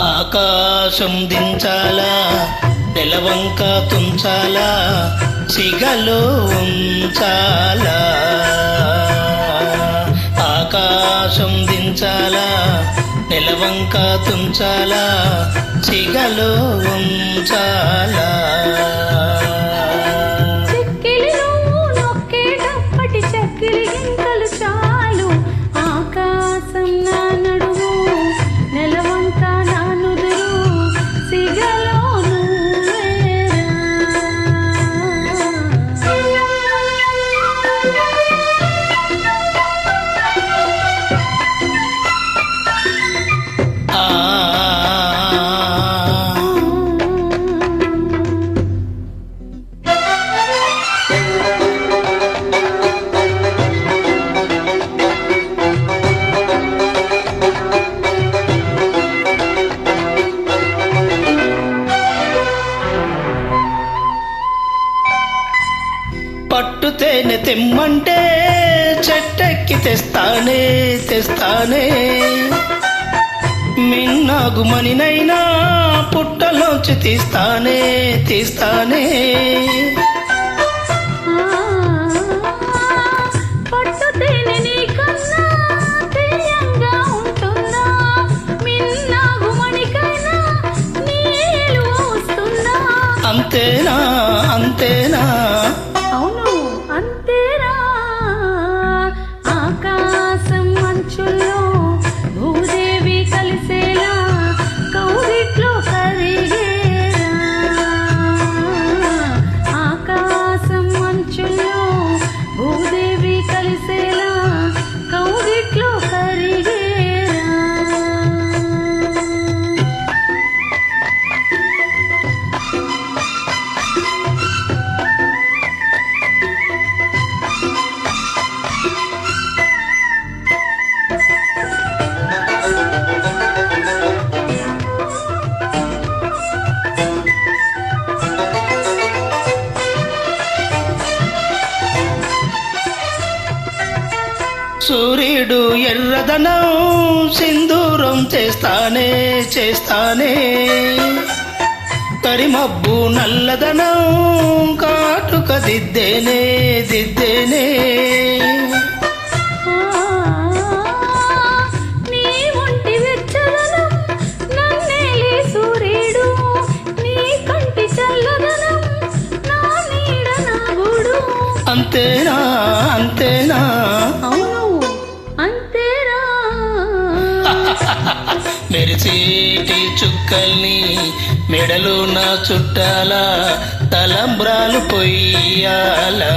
ఆకాశం దించాలా నెలవంక తుంచాలా సిగలో ఉంచాలా? ఆకాశం దించాలా నెలవంక తుంచాలా సిగలో ఉంచాలా? పట్టు తేనె తెమ్మంటే చెట్టెక్కి తెస్తానే తెస్తానే. మిన్నాగుమనినైనా పుట్టలోంచి తీస్తానే తీస్తానే. పట్టు సూర్యుడు ఎర్రదనం సింధూరం చేస్తానే చేస్తానే. కరిమబ్బు నల్లదనం కాటుక దిద్దేనే దిద్దేనే. నీ మెరిసేటి చుక్కల్ని మెడలు నా చుట్టాల తలంబ్రాలు పొయ్యాలా.